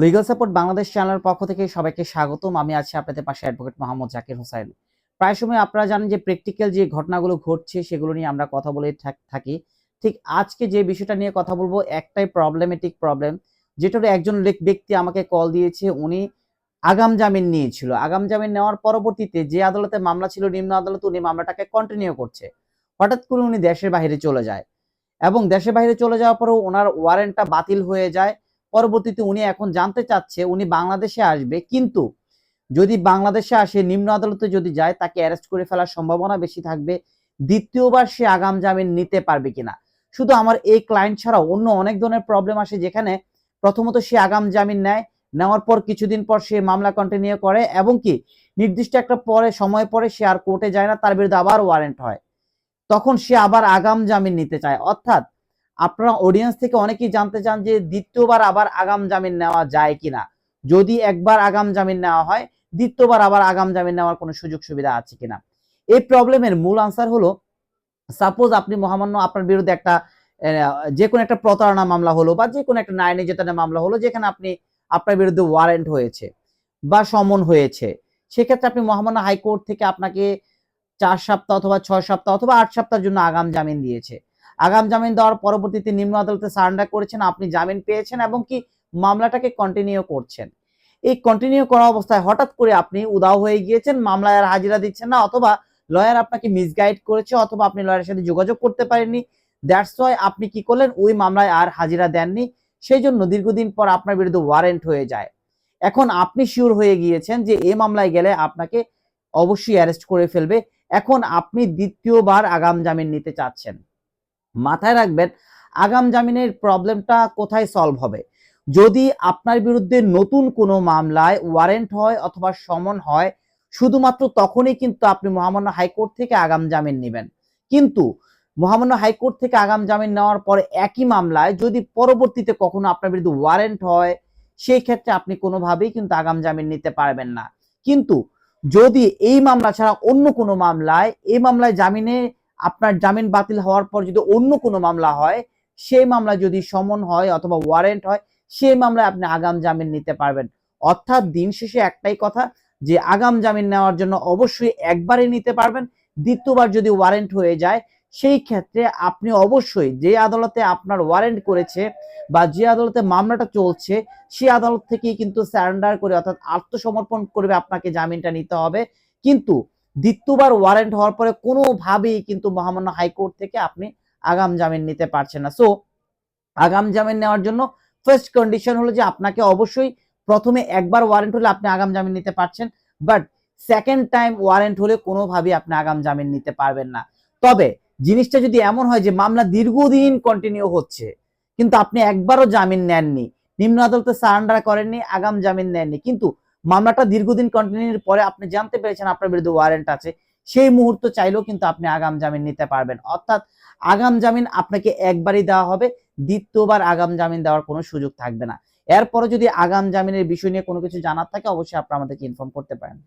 Legal support Bangladesh চ্যানেলের পক্ষ থেকে সবাইকে স্বাগতম। আমি আছি আপনাদের পাশে অ্যাডভোকেট মোহাম্মদ জাকির হোসাইন। প্রায় সময় আপনারা জানেন যে প্র্যাকটিক্যাল যে ঘটনাগুলো ঘটছে, সেগুলো নিয়ে আমরা কথা বলে থাক- ঠিক আজকে যে বিষয়টা নিয়ে কথা বলব, একটাই প্রবলেমেটিক প্রবলেম যেটা একজন ব্যক্তি আমাকে কল দিয়েছে, উনি আগাম জামিন নিয়েছিল। আগাম জামিন নেওয়ার পরবর্তীতে যে আদালতে মামলা ছিল, নিম্ন আদালত উনি মামলাটাকে কন্টিনিউ করছে। হঠাৎ করে উনি দেশের বাইরে চলে যায়। এবং দেশের বাইরে চলে যাওয়ার পরেও ওনার ওয়ারেন্টটা বাতিল হয়ে যায়। পরবর্তীতে উনি এখন জানতে চাচ্ছে উনি বাংলাদেশে আসবে, কিন্তু যদি বাংলাদেশে আসে, নিম্ন আদালতে যদি যায়, তাকে অ্যারেস্ট করে ফেলার সম্ভাবনা বেশি থাকবে, দ্বিতীয়বার সে আগাম জামিন নিতে পারবে কিনা? শুধু আমার এই ক্লায়েন্ট ছাড়াও অন্য অনেক ধরনের প্রবলেম আসে যেখানে প্রথমত সে আগাম জামিন নেয়, নেওয়ার পর কিছুদিন পর সে মামলা কন্টিনিউ করে এবং কি নির্দিষ্ট একটা পরে, সময় পরে সে আর কোর্টে যায় না, তার বিরুদ্ধে আবার ওয়ারেন্ট হয়। তখন সে আবার আগাম জামিন নিতে চায়। অর্থাৎ আপনারা অডিয়েন্স থেকে অনেকেই জানতে চান যে দ্বিতীয়বার আবার আগাম জামিন নেওয়া যায় কিনা। যদি একবার আগাম জামিন নেওয়া হয়, দ্বিতীয়বার আবার আগাম জামিন নেওয়ার কোনো সুযোগ সুবিধা আছে কিনা? এই প্রবলেমের মূল আনসার হলো সাপোজ আপনি মহামান্য আপনার বিরুদ্ধে একটা যে কোনো একটা প্রতারণা মামলা হলো বা যে কোনো একটা ন্যায় নির্যাতনের মামলা হলো যেখানে আপনি আপনার বিরুদ্ধে ওয়ারেন্ট হয়েছে বা সমন হয়েছে, সেক্ষেত্রে আপনি মহামান্য হাইকোর্ট থেকে আপনাকে চার সপ্তাহ অথবা ছয় সপ্তাহ অথবা আট সপ্তাহের জন্য আগাম জামিন দিয়েছে। আগাম জামিন দেওয়ার পরবর্তীতে নিম্ন আদালতে সারেন্ডার করেছেন, আপনি জামিন পেয়েছেন এবং কি মামলাটাকে কন্টিনিউ করছেন। এই কন্টিনিউ করা অবস্থায় হঠাৎ করে আপনি উদাও হয়ে গিয়েছেন, মামলায় আর হাজিরা দিচ্ছেন না অথবা লয়ার আপনাকে মিসগাইড করেছে অথবা আপনি লয়ারের সাথে যোগাযোগ করতে পারেননি। দ্যাটস ওয়াই আপনি কি করলেন? ওই মামলায় আর হাজিরা দেননি। সেই জন্য দীর্ঘদিন পর আপনার বিরুদ্ধে ওয়ারেন্ট হয়ে যায়। এখন আপনি শিওর হয়ে গিয়েছেন যে এই মামলায় গেলে আপনাকে অবশ্যই অ্যারেস্ট করে ফেলবে। এখন আপনি দ্বিতীয়বার আগাম জামিন নিতে চাচ্ছেন। মাথায় রাখবেন, আগাম জামিনের প্রবলেমটা কোথায় সলভ হবে? যদি আপনার বিরুদ্ধে নতুন কোনো মামলায় ওয়ারেন্ট হয় অথবা সমন হয়, শুধুমাত্র তখনই কিন্তু আপনি মহামান্য হাইকোর্ট থেকে আগাম জামিন নেবেন। কিন্তু মহামান্য হাইকোর্ট থেকে আগাম জামিন নেওয়ার পরে একই মামলায় যদি পরবর্তীতে কখনো আপনার বিরুদ্ধে ওয়ারেন্ট হয়, সেই ক্ষেত্রে আপনি কোনোভাবেই কিন্তু আগাম জামিন নিতে পারবেন না। কিন্তু যদি এই মামলা ছাড়া অন্য কোনো মামলায়, এই মামলায় জামিনে আপনার জামিন বাতিল হওয়ার পর যদি অন্য কোনো মামলা হয় সেই মামলা যদি সমন হয় অথবা ওয়ারেন্ট হয় সেই মামলায় আপনি আগাম জামিন নিতে পারবেন। অর্থাৎ দিন শেষে একটাই কথা, যে আগাম জামিন নেওয়ার জন্য অবশ্যই একবারই নিতে পারবেন। দ্বিতীয়বার যদি ওয়ারেন্ট হয়ে যায়, সেই ক্ষেত্রে আপনি অবশ্যই যে আদালতে আপনার ওয়ারেন্ট করেছে বা যে আদালতে মামলাটা চলছে সেই আদালত থেকেই কিন্তু স্যারেন্ডার করে অর্থাৎ আত্মসমর্পণ করবে, আপনাকে জামিনটা নিতে হবে। কিন্তু দ্বিতীয়বার ওয়ারেন্ট হওয়ার পরে কোনোভাবেই কিন্তু মহামান্য হাইকোর্ট থেকে আপনি আগাম জামিন নিতে পারছেন না। সো আগাম জামিন নেওয়ার জন্য ফার্স্ট কন্ডিশন হলো যে আপনাকে অবশ্যই প্রথমে একবার ওয়ারেন্ট হলে আপনি আগাম জামিন নিতে পারছেন বাট সেকেন্ড টাইম ওয়ারেন্ট হলে কোনোভাবেই আপনি আগাম জামিন নিতে পারবেন না। তবে জিনিসটা যদি এমন হয় যে মামলা দীর্ঘদিন কন্টিনিউ হচ্ছে, কিন্তু আপনি একবারও জামিন নেননি, নিম্ন আদালতে সারেন্ডার করেননি, আগাম জামিন নেননি, কিন্তু মামলাটা দীর্ঘদিন কন্টিনিউর পরে আপনি জানতে পেরেছেন আপনার বিরুদ্ধে ওয়ারেন্ট আছে। সেই মুহূর্ত চাইলেও কিন্তু আপনি আগাম জামিন নিতে পারবেন। অর্থাৎ আগাম জামিন আপনাকে একবারই দেওয়া হবে, দ্বিতীয়বার আগাম জামিন দেওয়ার কোনো সুযোগ থাকবে না। এরপরে যদি আগাম জামিনের বিষয় নিয়ে কোনো কিছু জানার থাকে, অবশ্যই আপনার আমাদেরকে ইনফর্ম করতে পারেন।